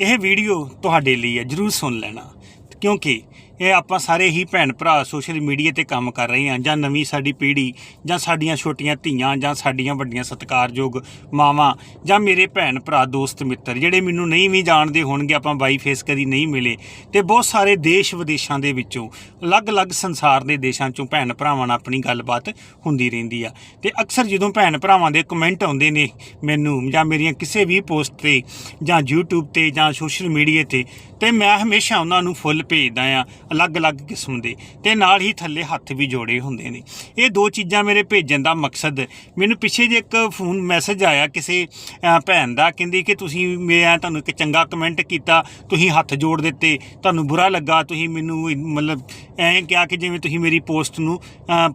ਇਹ ਵੀਡੀਓ ਤੁਹਾਡੇ ਲਈ ਹੈ ਜਰੂਰ ਸੁਣ ਲੈਣਾ। ਕਿਉਂਕਿ ਇਹ ਆਪਾਂ ਸਾਰੇ ਹੀ ਭੈਣ ਭਰਾ ਸੋਸ਼ਲ ਮੀਡੀਆ ਤੇ ਕੰਮ ਕਰ ਰਹੇ ਹਾਂ, ਜਾਂ ਨਵੀਂ ਸਾਡੀ ਪੀੜ੍ਹੀ, ਜਾਂ ਸਾਡੀਆਂ ਛੋਟੀਆਂ ਧੀਆਂ, ਜਾਂ ਸਾਡੀਆਂ ਵੱਡੀਆਂ ਸਤਿਕਾਰਯੋਗ ਮਾਵਾਂ, ਜਾਂ ਮੇਰੇ ਭੈਣ ਭਰਾ, ਦੋਸਤ, ਮਿੱਤਰ, ਜਿਹੜੇ ਮੈਨੂੰ ਨਹੀਂ ਵੀ ਜਾਣਦੇ ਹੋਣਗੇ, ਆਪਾਂ ਬਾਈ ਫੇਸ ਕਦੀ ਨਹੀਂ ਮਿਲੇ, ਤੇ ਬਹੁਤ ਸਾਰੇ ਦੇਸ਼ ਵਿਦੇਸ਼ਾਂ ਦੇ ਵਿੱਚੋਂ, ਅਲੱਗ-ਅਲੱਗ ਸੰਸਾਰ ਦੇ ਦੇਸ਼ਾਂ ਚੋਂ ਭੈਣ ਭਰਾਵਾਂ ਨਾਲ ਆਪਣੀ ਗੱਲਬਾਤ ਹੁੰਦੀ ਰਹਿੰਦੀ ਆ। ਤੇ ਅਕਸਰ ਜਦੋਂ ਭੈਣ ਭਰਾਵਾਂ ਦੇ ਕਮੈਂਟ ਆਉਂਦੇ ਨੇ ਮੈਨੂੰ, ਜਾਂ ਮੇਰੀਆਂ ਕਿਸੇ ਵੀ ਪੋਸਟ ਤੇ, ਜਾਂ YouTube ਤੇ, ਜਾਂ ਸੋਸ਼ਲ ਮੀਡੀਆ ਤੇ ਤੇ ਮੈਂ ਹਮੇਸ਼ਾ ਉਹਨਾਂ ਨੂੰ ਫੁੱਲ ਭੇਜਦਾ ਆ। ਅਲੱਗ-ਅਲੱਗ ਕਿਸਮ ਦੇ ਤੇ ਨਾਲ ਹੀ ਥੱਲੇ ਹੱਥ ਵੀ ਜੋੜੇ ਹੁੰਦੇ ਨੇ। ਇਹ ਦੋ ਚੀਜ਼ਾਂ ਮੇਰੇ ਭੇਜਣ ਦਾ ਮਕਸਦ। ਮੈਨੂੰ ਪਿੱਛੇ ਜੇ ਇੱਕ ਫੋਨ ਮੈਸੇਜ ਆਇਆ ਕਿਸੇ ਭੈਣ ਦਾ, ਕਹਿੰਦੀ ਕਿ ਤੁਸੀਂ ਮੈਂ ਤੁਹਾਨੂੰ ਇੱਕ ਚੰਗਾ ਕਮੈਂਟ ਕੀਤਾ, ਤੁਸੀਂ ਹੱਥ ਜੋੜ ਦਿੱਤੇ, ਤੁਹਾਨੂੰ ਬੁਰਾ ਲੱਗਾ, ਤੁਸੀਂ ਮੈਨੂੰ ਮਤਲਬ ਐਂ ਕਿਹਾ ਕਿ ਜਿਵੇਂ ਤੁਸੀਂ ਮੇਰੀ ਪੋਸਟ ਨੂੰ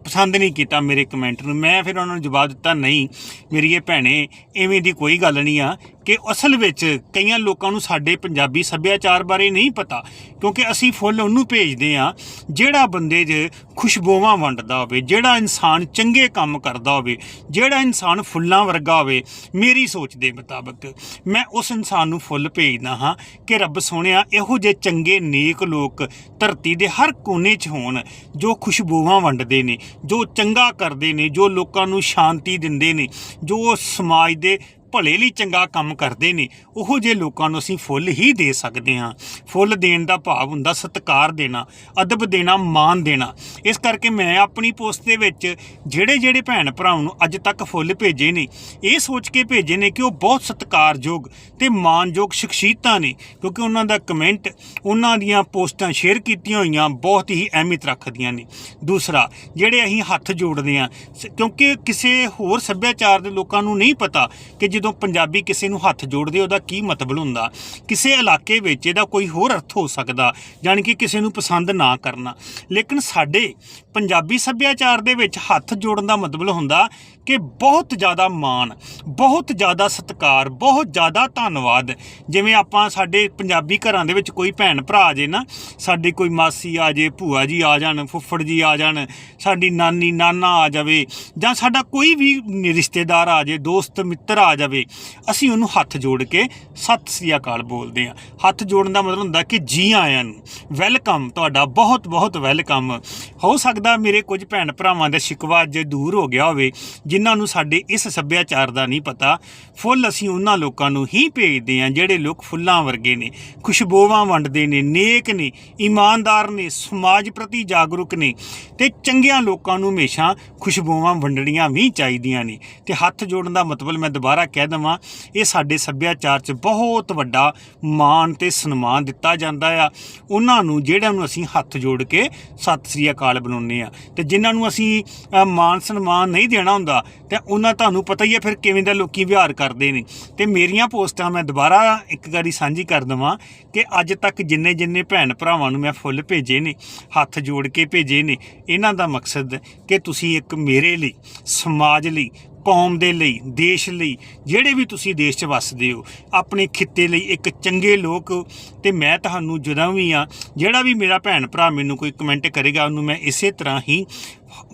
ਪਸੰਦ ਨਹੀਂ ਕੀਤਾ ਮੇਰੇ ਕਮੈਂਟ ਨੂੰ। ਮੈਂ ਫਿਰ ਉਹਨਾਂ ਨੂੰ ਜਵਾਬ ਦਿੱਤਾ, ਨਹੀਂ, ਮੇਰੀ ਇਹ ਭੈਣੇ, ਐਵੇਂ ਦੀ ਕੋਈ ਗੱਲ ਨਹੀਂ ਆ। ਕਿ ਅਸਲ ਵਿੱਚ ਕਈਆਂ ਲੋਕਾਂ ਨੂੰ ਸਾਡੇ ਪੰਜਾਬੀ ਸੱਭਿਆਚਾਰ ਬਾਰੇ ਨਹੀਂ ਪਤਾ, ਕਿਉਂਕਿ ਅਸੀਂ ਫੁੱਲ ਉਹਨੂੰ ਭੇਜਦੇ ਆ ਜਿਹੜਾ ਬੰਦੇ 'ਚ ਖੁਸ਼ਬੂਆਂ ਵੰਡਦਾ ਹੋਵੇ, ਜਿਹੜਾ ਇਨਸਾਨ ਚੰਗੇ ਕੰਮ ਕਰਦਾ ਹੋਵੇ, ਜਿਹੜਾ ਇਨਸਾਨ ਫੁੱਲਾਂ ਵਰਗਾ ਹੋਵੇ, ਮੇਰੀ ਸੋਚ ਦੇ ਮੁਤਾਬਕ ਮੈਂ ਉਸ ਇਨਸਾਨ ਨੂੰ ਫੁੱਲ ਭੇਜਦਾ ਹਾਂ ਕਿ ਰੱਬ ਸੋਹਣਿਆ, ਇਹੋ ਜਿਹੇ ਚੰਗੇ ਨੇਕ ਲੋਕ ਧਰਤੀ ਦੇ ਹਰ ਕੋਨੇ 'ਚ ਹੋਣ, ਜੋ ਖੁਸ਼ਬੂਆਂ ਵੰਡਦੇ ਨੇ, ਜੋ ਚੰਗਾ ਕਰਦੇ ਨੇ, ਜੋ ਲੋਕਾਂ ਨੂੰ ਸ਼ਾਂਤੀ ਦਿੰਦੇ ਨੇ, ਜੋ ਸਮਾਜ ਦੇ ਭਲੇ ਲਈ ਚੰਗਾ ਕੰਮ ਕਰਦੇ ਨੇ, ਉਹੋ ਜਿਹੇ ਲੋਕਾਂ ਨੂੰ ਅਸੀਂ ਫੁੱਲ ਹੀ ਦੇ ਸਕਦੇ ਹਾਂ। ਫੁੱਲ ਦੇਣ ਦਾ ਭਾਵ ਹੁੰਦਾ ਸਤਿਕਾਰ ਦੇਣਾ, ਅਦਬ ਦੇਣਾ, ਮਾਣ ਦੇਣਾ। ਇਸ ਕਰਕੇ ਮੈਂ ਆਪਣੀ ਪੋਸਟ ਦੇ ਵਿੱਚ ਜਿਹੜੇ ਜਿਹੜੇ ਭੈਣ ਭਰਾਵਾਂ ਨੂੰ ਅੱਜ ਤੱਕ ਫੁੱਲ ਭੇਜੇ ਨੇ, ਇਹ ਸੋਚ ਕੇ ਭੇਜੇ ਨੇ ਕਿ ਉਹ ਬਹੁਤ ਸਤਿਕਾਰਯੋਗ ਤੇ ਮਾਣਯੋਗ ਸ਼ਖਸੀਅਤਾਂ ਨੇ, ਕਿਉਂਕਿ ਉਹਨਾਂ ਦਾ ਕਮੈਂਟ, ਉਹਨਾਂ ਦੀਆਂ ਪੋਸਟਾਂ ਸ਼ੇਅਰ ਕੀਤੀਆਂ ਹੋਈਆਂ ਬਹੁਤ ਹੀ ਅਹਿਮੀਅਤ ਰੱਖਦੀਆਂ ਨੇ। ਦੂਸਰਾ, ਜਿਹੜੇ ਅਸੀਂ ਹੱਥ ਜੋੜਦੇ ਆ ਕਿਉਂਕਿ ਕਿਸੇ ਹੋਰ ਸੱਭਿਆਚਾਰ ਦੇ ਲੋਕਾਂ ਨੂੰ ਨਹੀਂ ਪਤਾ ਕਿ ਜਦੋਂ ਪੰਜਾਬੀ ਕਿਸੇ ਨੂੰ ਹੱਥ ਜੋੜਦੇ ਉਹਦਾ ਕੀ ਮਤਲਬ ਹੁੰਦਾ? ਕਿਸੇ ਇਲਾਕੇ ਵਿੱਚ ਇਹਦਾ ਕੋਈ ਹੋਰ ਅਰਥ ਹੋ ਸਕਦਾ, ਜਾਣੀ ਕਿ ਕਿਸੇ ਨੂੰ ਪਸੰਦ ਨਾ ਕਰਨਾ। ਲੇਕਿਨ ਸਾਡੇ ਪੰਜਾਬੀ ਸੱਭਿਆਚਾਰ ਦੇ ਵਿੱਚ ਹੱਥ ਜੋੜਨ ਦਾ ਮਤਲਬ ਹੁੰਦਾ ਕਿ ਬਹੁਤ ਜ਼ਿਆਦਾ ਮਾਣ, ਬਹੁਤ ਜ਼ਿਆਦਾ ਸਤਿਕਾਰ, ਬਹੁਤ ਜ਼ਿਆਦਾ ਧੰਨਵਾਦ। ਜਿਵੇਂ ਆਪਾਂ ਸਾਡੇ ਪੰਜਾਬੀ ਘਰਾਂ ਦੇ ਵਿੱਚ ਕੋਈ ਭੈਣ ਭਰਾ ਆ ਜੇ ਨਾ, ਸਾਡੀ ਕੋਈ ਮਾਸੀ ਆ ਜੇ, ਭੂਆ ਜੀ ਆ ਜਾਣ, ਫੁੱਫੜ ਜੀ ਆ ਜਾਣ, ਸਾਡੀ ਨਾਨੀ, ਨਾਨਾ ਆ ਜਾਵੇ ਜਾਂ ਸਾਡਾ ਕੋਈ ਵੀ ਰਿਸ਼ਤੇਦਾਰ ਆ ਜੇ, ਦੋਸਤ, ਮਿੱਤਰ ਆ ਜਾਵੇ, ਅਸੀਂ ਉਹਨੂੰ ਹੱਥ ਜੋੜ ਕੇ ਸਤਿ ਸ੍ਰੀ ਅਕਾਲ ਬੋਲਦੇ ਹਾਂ। ਹੱਥ ਜੋੜਨ ਦਾ ਮਤਲਬ ਹੁੰਦਾ ਕਿ ਜੀ ਆਇਆਂ ਨੂੰ। ਵੈਲਕਮ, ਤੁਹਾਡਾ ਬਹੁਤ ਬਹੁਤ ਵੈਲਕਮ। ਹੋ ਸਕਦਾ ਮੇਰੇ ਕੁਝ ਭੈਣ ਭਰਾਵਾਂ ਦਾ ਸ਼ਿਕਵਾ ਅੱਜ ਦੂਰ ਹੋ ਗਿਆ ਹੋਵੇ ਜਿਨ੍ਹਾਂ ਨੂੰ ਸਾਡੇ ਇਸ ਸੱਭਿਆਚਾਰ ਦਾ ਨਹੀਂ ਪਤਾ ਫੁੱਲ ਅਸੀਂ ਉਹਨਾਂ ਲੋਕਾਂ ਨੂੰ ਹੀ ਭੇਜਦੇ ਹਾਂ ਜਿਹੜੇ ਲੋਕ ਫੁੱਲਾਂ ਵਰਗੇ ਨੇ ਖੁਸ਼ਬੂਆਂ ਵੰਡਦੇ ਨੇ ਨੇਕ ਨੇ ਇਮਾਨਦਾਰ ਨੇ ਸਮਾਜ ਪ੍ਰਤੀ ਜਾਗਰੂਕ ਨੇ ਤੇ ਚੰਗਿਆਂ ਲੋਕਾਂ ਨੂੰ ਹਮੇਸ਼ਾ ਖੁਸ਼ਬੂਆਂ ਵੰਡਣੀਆਂ ਵੀ ਚਾਹੀਦੀਆਂ ਨੇ। ਤੇ ਹੱਥ ਜੋੜਨ ਦਾ ਮਤਲਬ ਮੈਂ ਦੁਬਾਰਾ ਕਹਿ ਦਵਾਂ ਇਹ ਸਾਡੇ ਸੱਭਿਆਚਾਰ 'ਚ ਬਹੁਤ ਵੱਡਾ ਮਾਣ ਤੇ ਸਨਮਾਨ ਦਿੱਤਾ ਜਾਂਦਾ ਆ। ਉਹਨਾਂ ਨੂੰ ਜਿਹੜਿਆਂ ਨੂੰ ਅਸੀਂ ਹੱਥ ਜੋੜ ਕੇ ਸਤਿ ਸ੍ਰੀ ਅਕਾਲ ਬਣਾਉਂਦੇ ਆ ਤੇ ਜਿਨ੍ਹਾਂ ਨੂੰ ਅਸੀਂ ਅ, ਮਾਣ ਸਨਮਾਨ ਨਹੀਂ ਦੇਣਾ ਹੁੰਦਾ ਤੇ ਉਹਨਾਂ ਤੁਹਾਨੂੰ ਪਤਾ ਹੀ ਹੈ ਫਿਰ ਕਿਵੇਂ ਦਾ ਲੋਕੀ ਵਿਹਾਰ ਕਰਦੇ ਨੇ। ਤੇ ਮੇਰੀਆਂ ਪੋਸਟਾਂ ਮੈਂ ਦੁਬਾਰਾ ਇੱਕ ਵਾਰੀ ਸਾਂਝੀ ਕਰ ਦਵਾਂ ਕਿ ਅੱਜ ਤੱਕ ਜਿੰਨੇ ਜਿੰਨੇ ਭੈਣ ਭਰਾਵਾਂ ਨੂੰ ਮੈਂ ਫੁੱਲ ਭੇਜੇ ਨੇ, ਹੱਥ ਜੋੜ ਕੇ ਭੇਜੇ ਨੇ, ਇਹਨਾਂ ਦਾ ਮਕਸਦ ਕਿ ਤੁਸੀਂ ਇੱਕ ਮੇਰੇ ਲਈ, ਸਮਾਜ ਲਈ, ਕੌਮ ਦੇ ਲਈ, ਦੇਸ਼ ਲਈ, ਜਿਹੜੇ ਵੀ ਤੁਸੀਂ ਦੇਸ਼ 'ਚ ਵੱਸਦੇ ਹੋ, ਆਪਣੇ ਖਿੱਤੇ ਲਈ ਇੱਕ ਚੰਗੇ ਲੋਕ ਹੋ। ਤੇ ਮੈਂ ਤੁਹਾਨੂੰ ਜਦੋਂ ਵੀ ਆ ਜਿਹੜਾ ਵੀ ਮੇਰਾ ਭੈਣ ਭਰਾ ਮੈਨੂੰ ਕੋਈ ਕਮੈਂਟ ਕਰੇਗਾ, ਉਹਨੂੰ ਮੈਂ ਇਸੇ ਤਰ੍ਹਾਂ ਹੀ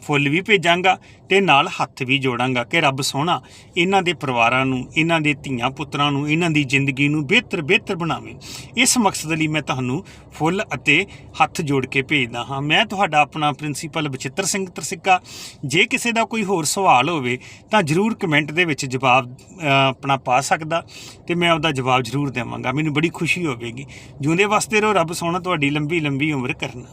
ਫੁੱਲ ਵੀ ਭੇਜਾਂਗਾ ਤੇ ਨਾਲ ਹੱਥ ਵੀ ਜੋੜਾਂਗਾ ਕਿ ਰੱਬ ਸੋਹਣਾ ਇਹਨਾਂ ਦੇ ਪਰਿਵਾਰਾਂ ਨੂੰ, ਇਹਨਾਂ ਦੇ ਧੀਆਂ ਪੁੱਤਰਾਂ ਨੂੰ, ਇਹਨਾਂ ਦੀ ਜ਼ਿੰਦਗੀ ਨੂੰ ਬਿਹਤਰ ਬਿਹਤਰ ਬਣਾਵੇ। ਇਸ ਮਕਸਦ ਲਈ ਮੈਂ ਤੁਹਾਨੂੰ ਫੁੱਲ ਅਤੇ ਹੱਥ ਜੋੜ ਕੇ ਭੇਜਦਾ ਹਾਂ। ਮੈਂ ਤੁਹਾਡਾ ਆਪਣਾ ਪ੍ਰਿੰਸੀਪਲ ਬਚਿੱਤਰ ਸਿੰਘ ਤਰਸਿੱਕਾ। ਜੇ ਕਿਸੇ ਦਾ ਕੋਈ ਹੋਰ ਸਵਾਲ ਹੋਵੇ ਤਾਂ ਜਰੂਰ ਕਮੈਂਟ ਦੇ ਵਿੱਚ ਜਵਾਬ ਆਪਣਾ ਪਾ ਸਕਦਾ ਤੇ ਮੈਂ ਉਹਦਾ ਜਵਾਬ ਜਰੂਰ ਦੇਵਾਂਗਾ। ਮੈਨੂੰ ਬੜੀ ਖੁਸ਼ੀ ਹੋਵੇਗੀ। ਜਿਉਂਦੇ ਵਾਸਤੇ ਰਹੋ, ਰੱਬ ਸੋਹਣਾ ਤੁਹਾਡੀ ਲੰਬੀ ਲੰਬੀ ਉਮਰ ਕਰਨਾ।